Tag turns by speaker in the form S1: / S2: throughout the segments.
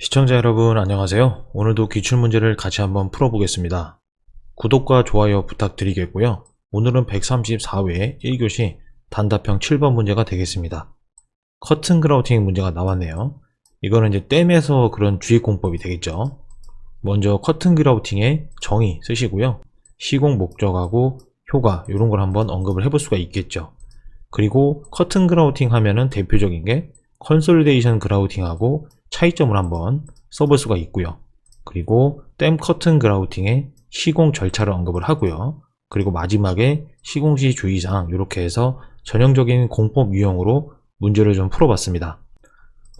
S1: 시청자 여러분 안녕하세요. 오늘도 기출문제를 같이 한번 풀어보겠습니다. 구독과 좋아요 부탁드리겠고요. 오늘은 134회 1교시 단답형 7번 문제가 되겠습니다. 커튼 그라우팅 문제가 나왔네요. 이거는 이제 댐에서 그런 주입공법이 되겠죠. 먼저 커튼 그라우팅의 정의 쓰시고요. 시공 목적하고 효과 이런 걸 한번 언급을 해볼 수가 있겠죠. 그리고 커튼 그라우팅 하면은 대표적인 게 컨솔리데이션 그라우팅하고 차이점을 한번 써볼 수가 있고요. 그리고 댐 커튼 그라우팅의 시공 절차를 언급을 하고요. 그리고 마지막에 시공 시 주의사항 이렇게 해서 전형적인 공법 유형으로 문제를 좀 풀어봤습니다.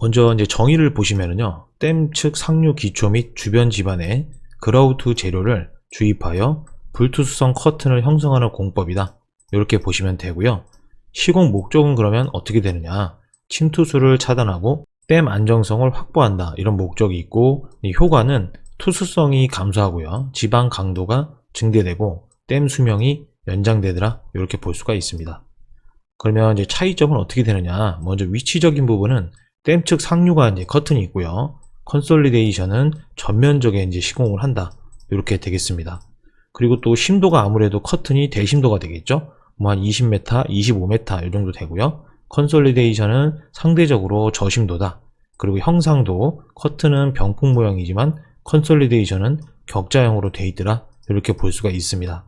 S1: 먼저 이제 정의를 보시면은요. 댐 측 상류 기초 및 주변 집안에 그라우트 재료를 주입하여 불투수성 커튼을 형성하는 공법이다. 이렇게 보시면 되고요. 시공 목적은 그러면 어떻게 되느냐? 침투수를 차단하고 댐 안정성을 확보한다. 이런 목적이 있고 이 효과는 투수성이 감소하고요. 지방 강도가 증대되고 댐 수명이 연장되더라. 이렇게 볼 수가 있습니다. 그러면 이제 차이점은 어떻게 되느냐? 먼저 위치적인 부분은 댐 측 상류가 이제 커튼이 있고요. 컨솔리데이션은 전면적에 이제 시공을 한다. 이렇게 되겠습니다. 그리고 또 심도가 아무래도 커튼이 대심도가 되겠죠. 뭐 한 20m, 25m 이 정도 되고요. 컨솔리데이션은 상대적으로 저심도다. 그리고 형상도 커튼은 병풍 모양이지만 컨솔리데이션은 격자형으로 돼 있더라. 이렇게 볼 수가 있습니다.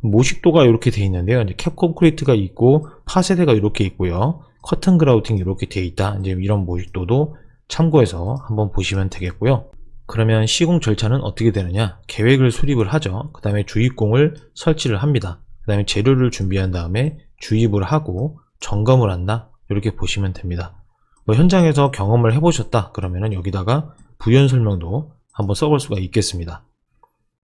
S1: 모식도가 이렇게 돼 있는데요. 이제 캡 콘크리트가 있고 파세대가 이렇게 있고요. 커튼 그라우팅이 이렇게 돼 있다. 이제 이런 모식도도 참고해서 한번 보시면 되겠고요. 그러면 시공 절차는 어떻게 되느냐? 계획을 수립을 하죠. 그 다음에 주입공을 설치를 합니다. 그 다음에 재료를 준비한 다음에 주입을 하고 점검을 한다. 이렇게 보시면 됩니다. 뭐 현장에서 경험을 해보셨다. 그러면은 여기다가 부연 설명도 한번 써볼 수가 있겠습니다.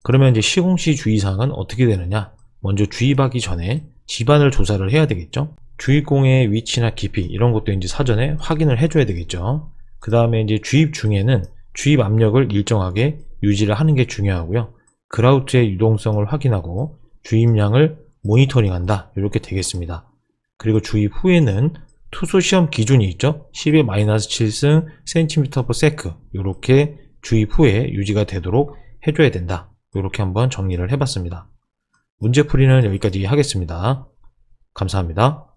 S1: 그러면 이제 시공 시 주의사항은 어떻게 되느냐? 먼저 주입하기 전에 집안을 조사를 해야 되겠죠. 주입공의 위치나 깊이 이런 것도 이제 사전에 확인을 해줘야 되겠죠. 그 다음에 이제 주입 중에는 주입 압력을 일정하게 유지를 하는 게 중요하고요. 그라우트의 유동성을 확인하고 주입량을 모니터링한다. 이렇게 되겠습니다. 그리고 주입 후에는 투수 시험 기준이 있죠. 10의 마이너스 7승 cm per sec 이렇게 주입 후에 유지가 되도록 해줘야 된다. 이렇게 한번 정리를 해봤습니다. 문제풀이는 여기까지 하겠습니다. 감사합니다.